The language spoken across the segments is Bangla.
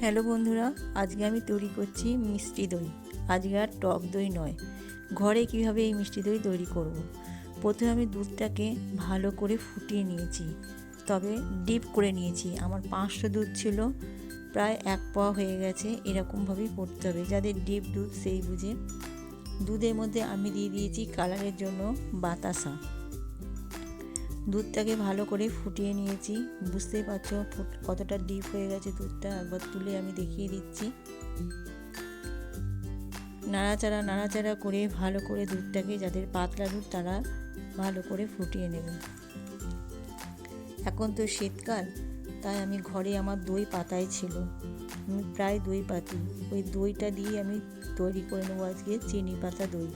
হ্যালো বন্ধুরা, আজকে আমি তৈরি করছি মিষ্টি দই। আজকে আর টক দই নয়, ঘরে কীভাবে এই মিষ্টি দই তৈরি করব। প্রথমে আমি দুধটাকে ভালো করে ফুটিয়ে নিয়েছি, তবে ডিপ করে নিয়েছি। আমার পাঁচশো দুধ ছিল, প্রায় এক পাওয়া হয়ে গেছে, এরকমভাবেই করতে হবে। যাদের ডিপ দুধ, সেই বুঝে। দুধের মধ্যে আমি দিয়ে দিয়েছি কালারের জন্য বাতাসা। দুধটাকে ভালো করে ফুটিয়ে নিয়েছি। বুঝতেই পারছ কতটা ডিপ হয়ে গেছে দুধটা। একবার তুলে আমি দেখিয়ে দিচ্ছি। নাড়াচাড়া নাড়াচাড়া করে ভালো করে দুধটাকে, যাদের পাতলা দুধ, তারা ভালো করে ফুটিয়ে নেবে। এখন তো শীতকাল, তাই আমি ঘরে আমার দই পাতাই ছিল। আমি প্রায় দই পাতি। ওই দইটা দিয়ে আমি তৈরি করে নেব আজকে চিনি পাতা দই।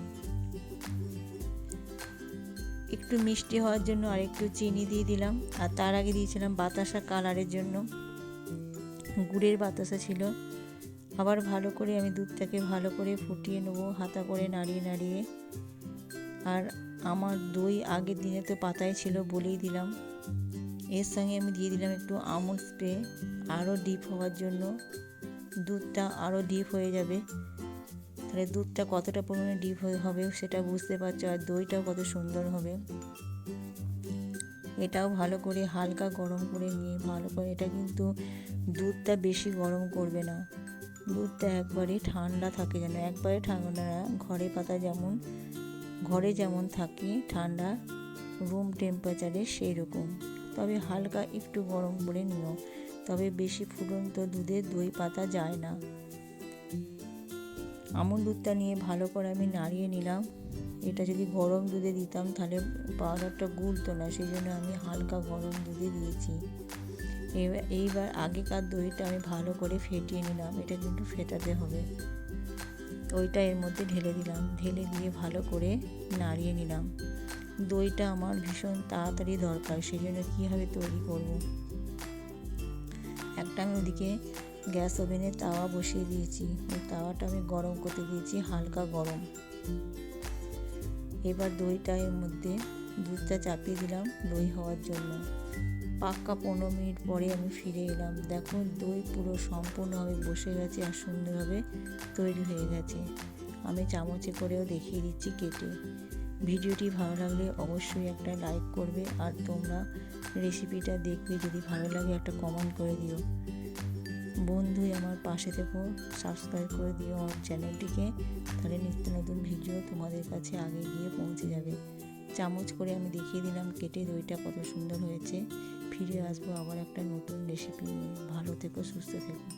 একটু মিষ্টি হওয়ার জন্য আর একটু চিনি দিয়ে দিলাম। আর তার আগে দিয়েছিলাম বাতাসা কালারের জন্য। গুড়ের বাতাসা ছিল। আবার ভালো করে আমি দুধটাকে ভালো করে ফুটিয়ে নেব, হাতা করে নাড়িয়ে নাড়িয়ে। আর আমার দই আগের দিনে তো পাতায় ছিল বলেই দিলাম। এর সঙ্গে আমি দিয়ে দিলাম একটু আমুল স্প্রে। আরও ডিপ হওয়ার জন্য। দুধটা আরও ডিপ হয়ে যাবে। তাহলে দুধটা কতটা পরিমাণে ডিপ হবে সেটা বুঝতে পারছ, আর দইটাও কত সুন্দর হবে। এটাও ভালো করে হালকা গরম করে নিয়ে, ভালো করে, এটা কিন্তু দুধটা বেশি গরম করবে না। দুধটা একবারে ঠান্ডা থাকে যেন, একবারে ঠান্ডা ঘরে পাতা যেমন, ঘরে যেমন থাকে, ঠান্ডা রুম টেম্পারেচারে সেই রকম তবে হালকা একটু গরম করে নিও, তবে বেশি ফুটন্ত দুধে দই পাতা যায় না। আমুল দুধটা নিয়ে ভালো করে আমি নাড়িয়ে নিলাম। এটা যদি গরম দুধে দিতাম, তাহলে পাউডারটা গুলতো না সেই জন্য আমি হালকা গরম দুধে দিয়েছি। এবার এইবার আগেকার দইটা আমি ভালো করে ফেটিয়ে নিলাম, এটা কিন্তু ফেটাতে হবে। ওইটা এর মধ্যে ঢেলে দিলাম, ঢেলে দিয়ে ভালো করে নাড়িয়ে নিলাম। দইটা আমার ভীষণ তাড়াতাড়ি দরকার সেই জন্য কীভাবে তৈরি করব? একটা আমি ওদিকে গ্যাস ওভেনে তাওয়া বসিয়ে দিয়েছি। ওই তাওয়াটা আমি গরম করতে দিয়েছি, হালকা গরম। এবার দইটা এর মধ্যে দুধটা চাপিয়ে দিলাম দই হওয়ার জন্য। পাক্কা পনেরো মিনিট পরে আমি ফিরে এলাম। দেখো দই পুরো সম্পূর্ণভাবে বসে গেছে আর সুন্দরভাবে তৈরি হয়ে গেছে। আমি চামচে করেও দেখিয়ে দিচ্ছি কেটে। ভিডিওটি ভালো লাগলে অবশ্যই একটা লাইক করবে আর তোমরা রেসিপিটা দেখবে যদি ভালো লাগে একটা কমেন্ট করে দিও। বন্ধুই আমার পাশে থেকো সাবস্ক্রাইব করে দিও আমার চ্যানেলটিকে তাহলে নিত্য নতুন ভিডিও তোমাদের কাছে আগে গিয়ে পৌঁছে যাবে। চামচ করে আমি দেখিয়ে দিলাম কেটে দইটা কত সুন্দর হয়েছে। ফিরে আসব আবার একটা নতুন রেসিপি নিয়ে। ভালো থেকো, সুস্থ থেকো।